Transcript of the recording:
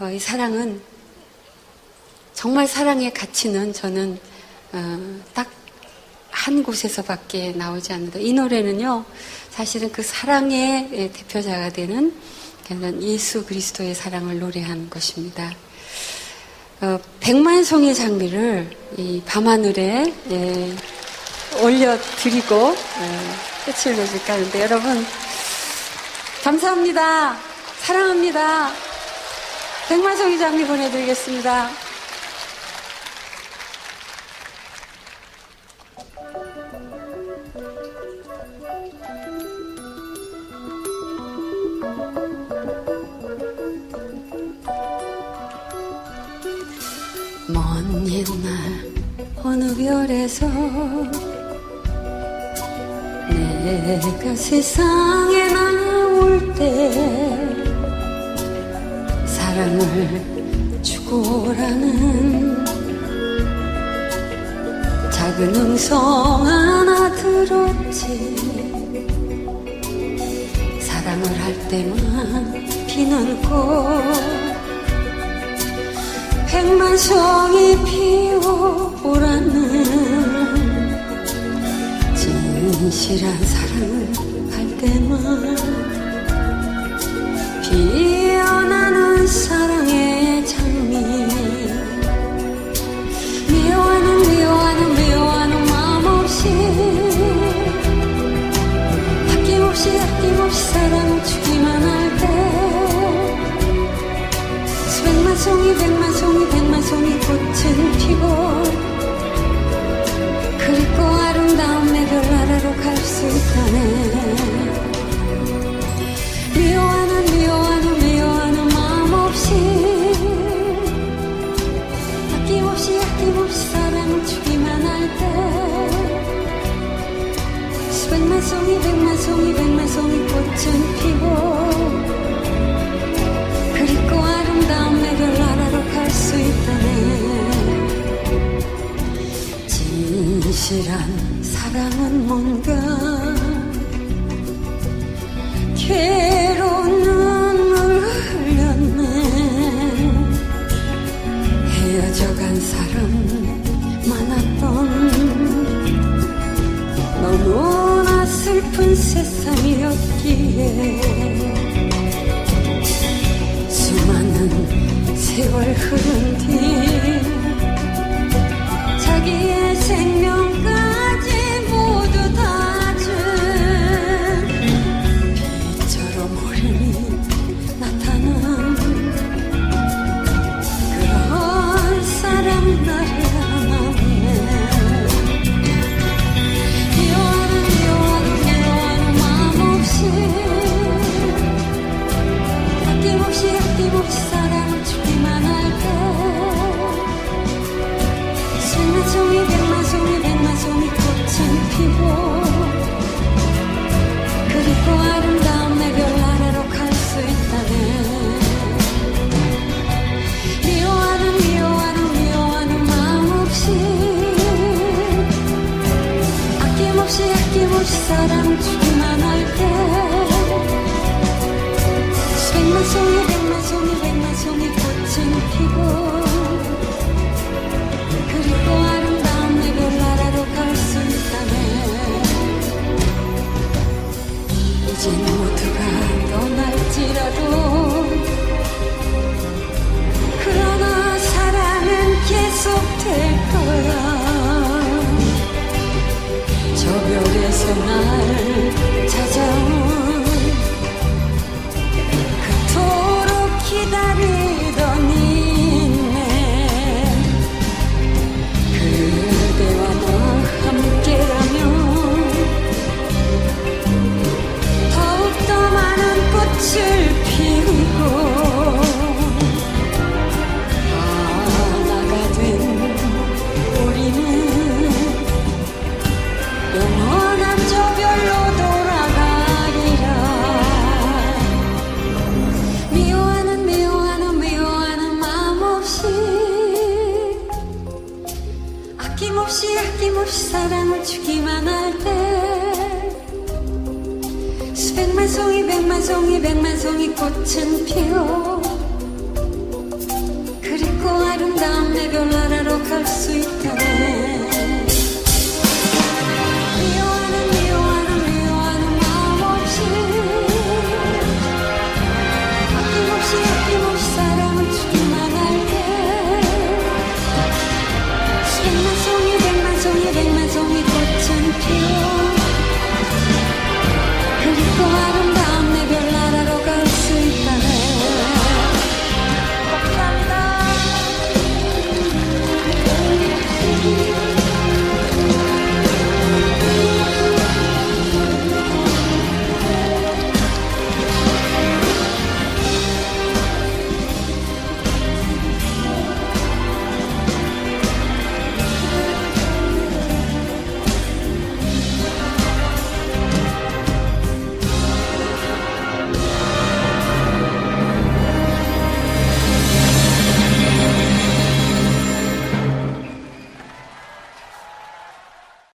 어, 이 사랑은 정말 사랑의 가치는 저는 어, 딱한 곳에서밖에 나오지 않는다. 이 노래는요, 사실은 그 사랑의 예, 대표자가 되는 예수 그리스도의 사랑을 노래한 것입니다. 어, 백만송의 장미를 이 밤하늘에 예, 올려드리고 예, 끝을 맺을까 하는데 여러분 감사합니다. 사랑합니다. 백만송이 장미 보내드리겠습니다. 먼 옛날 어느 별에서 내가 세상에 나올 때 사랑을 주고라는 작은 음성 하나 들었지. 사랑을 할 때만 피는 꽃 백만 송이 피어오라는 진실한 사랑을 할 때만 꽃은 피고 그리고 아름다운 내 별나라로 갈 수 있다네. 미워하는 미워하는 미워하는 마음 없이 아낌없이 아낌없이 사랑을 주기만 할 때 수백만 송이 백만 송이 백만 송이 꽃은 피고 뭔가 괴로운 눈물 흘렸네. 헤어져간 사람 많았던 너무나 슬픈 세상이었기에 수많은 세월 흐른 뒤 자기의 생명까 아낌없이 사랑 주기만 할때 수백만 송이 백만 송이 백만 송이 꽃은 피고 그리고 아름다운 내 별나라로 갈 수 있다네 이젠 모두가 떠날지라도 그러나 사랑은 계속될 거야 별 없이 아낌없이 사랑을 주기만 할 때. 수백만 송이 백만 송이 백만 송이 꽃은 피어. 그리고 아름다운 내 별나라로 갈 수 있다